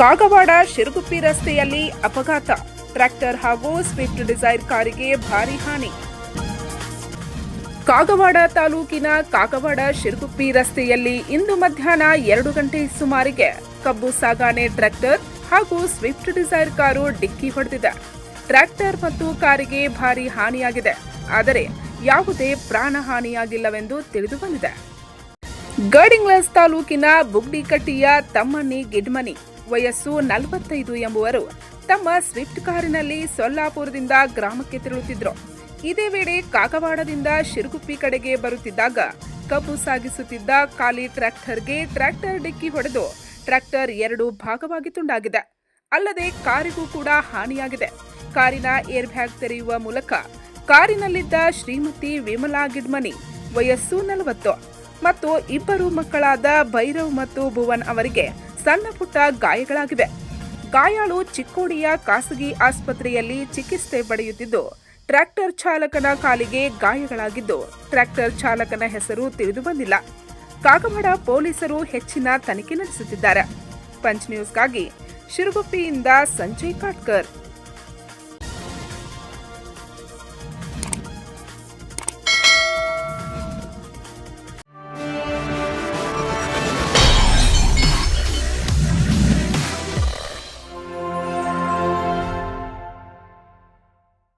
ಕಾಗವಾಡ ಶಿರಗುಪ್ಪಿ ರಸ್ತೆಯಲ್ಲಿ ಅಪಘಾತ. ಟ್ರ್ಯಾಕ್ಟರ್ ಹಾಗೂ ಸ್ವಿಫ್ಟ್ ಡಿಸೈರ್ ಕಾರಿಗೆ ಭಾರಿ ಹಾನಿ. ಕಾಗವಾಡ ತಾಲೂಕಿನ ಕಾಗವಾಡ ಶಿರಗುಪ್ಪಿ ರಸ್ತೆಯಲ್ಲಿ ಇಂದು ಮಧ್ಯಾಹ್ನ ಎರಡು ಗಂಟೆ ಸುಮಾರಿಗೆ ಕಬ್ಬು ಸಾಗಾಣೆ ಟ್ರ್ಯಾಕ್ಟರ್ ಹಾಗೂ ಸ್ವಿಫ್ಟ್ ಡಿಸೈರ್ ಕಾರು ಡಿಕ್ಕಿ ಹೊಡೆದಿದೆ. ಟ್ರ್ಯಾಕ್ಟರ್ ಮತ್ತು ಕಾರಿಗೆ ಭಾರಿ ಹಾನಿಯಾಗಿದೆ. ಆದರೆ ಯಾವುದೇ ಪ್ರಾಣ ಹಾನಿಯಾಗಿಲ್ಲವೆಂದು ತಿಳಿದು ಬಂದಿದೆ ಗಡಿಂಗ್ಲಸ್ ತಾಲೂಕಿನ ಬುಗ್ಡಿಕಟ್ಟಿಯ ತಮ್ಮಣ್ಣಿ ಗಿಡ್ಮನಿ ವಯಸ್ಸು ನಲವತ್ತೈದು ಎಂಬುವರು ತಮ್ಮ ಸ್ವಿಫ್ಟ್ ಕಾರಿನಲ್ಲಿ ಸೊಲ್ಲಾಪುರದಿಂದ ಗ್ರಾಮಕ್ಕೆ ತೆರಳುತ್ತಿದ್ದರು ಇದೇ ವೇಳೆ ಕಾಗವಾಡದಿಂದ ಶಿರುಗುಪ್ಪಿ ಕಡೆಗೆ ಬರುತ್ತಿದ್ದಾಗ ಕಬ್ಬು ಸಾಗಿಸುತ್ತಿದ್ದ ಖಾಲಿ ಟ್ರ್ಯಾಕ್ಟರ್ಗೆ ಟ್ರ್ಯಾಕ್ಟರ್ ಡಿಕ್ಕಿ ಹೊಡೆದು ಟ್ರ್ಯಾಕ್ಟರ್ ಎರಡು ಭಾಗವಾಗಿ ತುಂಡಾಗಿದೆ. ಅಲ್ಲದೆ ಕಾರಿಗೂ ಕೂಡ ಹಾನಿಯಾಗಿದೆ. ಕಾರಿನ ಏರ್ ಬ್ಯಾಗ್ ತೆರೆಯುವ ಮೂಲಕ ಕಾರಿನಲ್ಲಿದ್ದ ಶ್ರೀಮತಿ ವಿಮಲಾ ಗಿಡ್ಮನಿ ವಯಸ್ಸು ನಲವತ್ತು ಮತ್ತು ಇಬ್ಬರು ಮಕ್ಕಳಾದ ಭೈರವ್ ಮತ್ತು ಭುವನ್ ಅವರಿಗೆ ಸಣ್ಣ ಪುಟ್ಟ ಗಾಯಗಳಾಗಿವೆ. ಗಾಯಾಳು ಚಿಕ್ಕೋಡಿಯ ಖಾಸಗಿ ಆಸ್ಪತ್ರೆಯಲ್ಲಿ ಚಿಕಿತ್ಸೆ ಪಡೆಯುತ್ತಿದ್ದು, ಟ್ರ್ಯಾಕ್ಟರ್ ಚಾಲಕನ ಕಾಲಿಗೆ ಗಾಯಗಳಾಗಿದ್ದು, ಟ್ರ್ಯಾಕ್ಟರ್ ಚಾಲಕನ ಹೆಸರು ತಿಳಿದು ಬಂದಿಲ್ಲ. ಕಾಗವಾಡ ಪೊಲೀಸರು ಹೆಚ್ಚಿನ ತನಿಖೆ ನಡೆಸುತ್ತಿದ್ದಾರೆ. ಪಂಚ್ ನ್ಯೂಸ್ಗಾಗಿ ಶಿರುಗುಪ್ಪಿಯಿಂದ ಸಂಜಯ್ ಕಾಟ್ಕರ್.